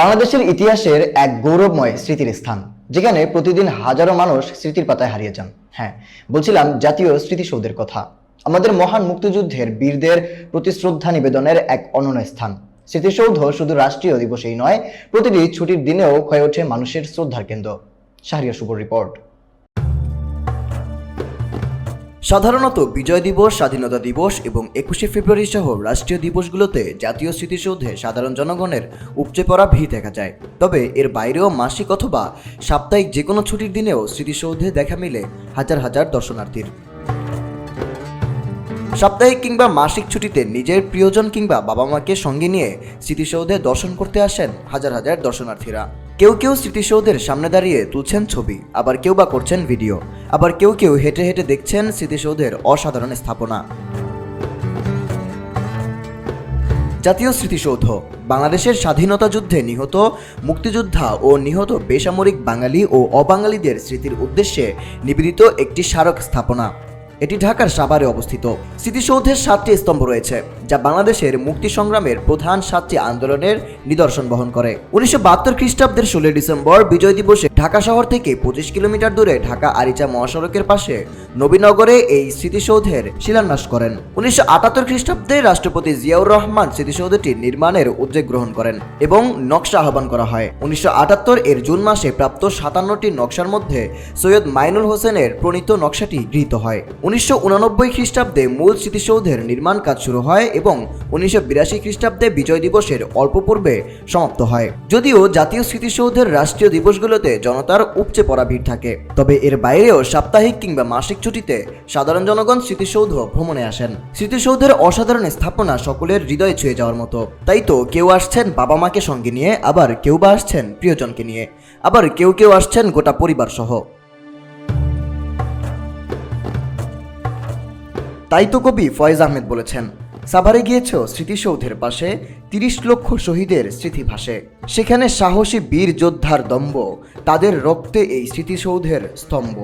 বাংলাদেশের ইতিহাসের এক গৌরবময় স্মৃতির স্থান, যেখানে প্রতিদিন হাজারো মানুষ স্মৃতির পাতায় হারিয়ে যান। হ্যাঁ বলছিলাম জাতীয় স্মৃতিসৌধের কথা। আমাদের মহান মুক্তিযুদ্ধের বীরদের প্রতি শ্রদ্ধা নিবেদনের এক অনন্য স্থান। স্মৃতিসৌধ শুধু রাষ্ট্রীয় দিবসেই নয়, প্রতিটি ছুটির দিনেও হয়ে ওঠে মানুষের শ্রদ্ধার কেন্দ্র। শাহরিয়া শুভর রিপোর্ট। সাধারণত বিজয় দিবস, স্বাধীনতা দিবস এবং একুশে ফেব্রুয়ারি সহ রাষ্ট্রীয় দিবসগুলোতে জাতীয় স্মৃতিসৌধে সাধারণ জনগণের উপচে পড়া ভিড় দেখা যায়। তবে এর বাইরেও মাসিক অথবা সাপ্তাহিক যে কোনো ছুটির দিনেও স্মৃতিসৌধে দেখা মিলে হাজার হাজার দর্শনার্থীর। সাপ্তাহিক কিংবা মাসিক ছুটিতে নিজের প্রিয়জন কিংবা বাবা মাকে সঙ্গে নিয়ে স্মৃতিসৌধে দর্শন করতে আসেন হাজার হাজার দর্শনার্থীরা। কেউ কেউ স্মৃতিসৌধের সামনে দাঁড়িয়ে তুলছেন ছবি, আবার কেউ বা করছেন ভিডিও, আবার কেউ কেউ হেঁটে হেঁটে দেখছেন স্মৃতিসৌধের অসাধারণ স্থাপনা। জাতীয় স্মৃতিসৌধ, বাংলাদেশের স্বাধীনতা যুদ্ধে নিহত মুক্তিযোদ্ধা ও নিহত বেসামরিক বাঙালি ও অবাঙালিদের স্মৃতির উদ্দেশ্যে নিবেদিত একটি স্মারক স্থাপনা। এটি ঢাকার সাভারে অবস্থিত। স্মৃতিসৌধের সাতটি স্তম্ভ রয়েছে, যা বাংলাদেশের মুক্তি সংগ্রামের প্রধান সাতটি আন্দোলনের নিদর্শন বহন করে। উনিশশো বাহাত্তর খ্রিস্টাব্দের ষোলোই ডিসেম্বর বিজয় দিবসে ঢাকা শহর থেকে পঁচিশ কিলোমিটার দূরে ঢাকা আরিচা মহাসড়কের পাশে নবীনগরে এই স্মৃতিসৌধের শিলান্যাস করেন। উনিশশো আটাত্তর খ্রিস্টাব্দে রাষ্ট্রপতি জিয়াউর রহমান স্মৃতিসৌধটি নির্মাণের উদ্যোগ গ্রহণ করেন এবং নকশা আহ্বান করা হয়। উনিশশো আটাত্তর এর জুন মাসে প্রাপ্ত সাতান্নটি নকশার মধ্যে সৈয়দ মাইনুল হোসেনের প্রণীত নকশাটি গৃহীত হয়। উনিশশো খ্রিস্টাব্দে মূল স্মৃতিসৌধের নির্মাণ কাজ শুরু হয় এবং উনিশশো বিরাশি খ্রিস্টাব্দে বিজয় দিবসের অল্প পূর্বে সমাপ্ত হয়। যদিও জাতীয় স্মৃতিসৌধের রাষ্ট্রীয় দিবসগুলোতে জনতার উপচে পড়া ভিড় থাকে। তবে এর বাইরেও সাপ্তাহিক কিংবা মাসিক ছুটিতে সাধারণ জনগণ স্মৃতিসৌধ ভ্রমণে আসেন। স্মৃতিসৌধের অসাধারণ স্থাপনা সকলের হৃদয় ছুঁয়ে যাওয়ার মতো। তাই তো কেউ আসছেন বাবা মাকে সঙ্গে নিয়ে, আবার কেউ বা আসছেন প্রিয়জনকে নিয়ে। আবার কেউ কেউ আসছেন গোটা পরিবার সহ তাই তো কবি ফয়েজ আহমেদ বলেছেন, সাভারে গিয়েছ স্মৃতিসৌধের পাশে, তিরিশ লক্ষ শহীদের স্মৃতি ভাসে সেখানে সাহসী বীর যোদ্ধার দম্ব তাদের রক্তে এই স্মৃতিসৌধের স্তম্ভ।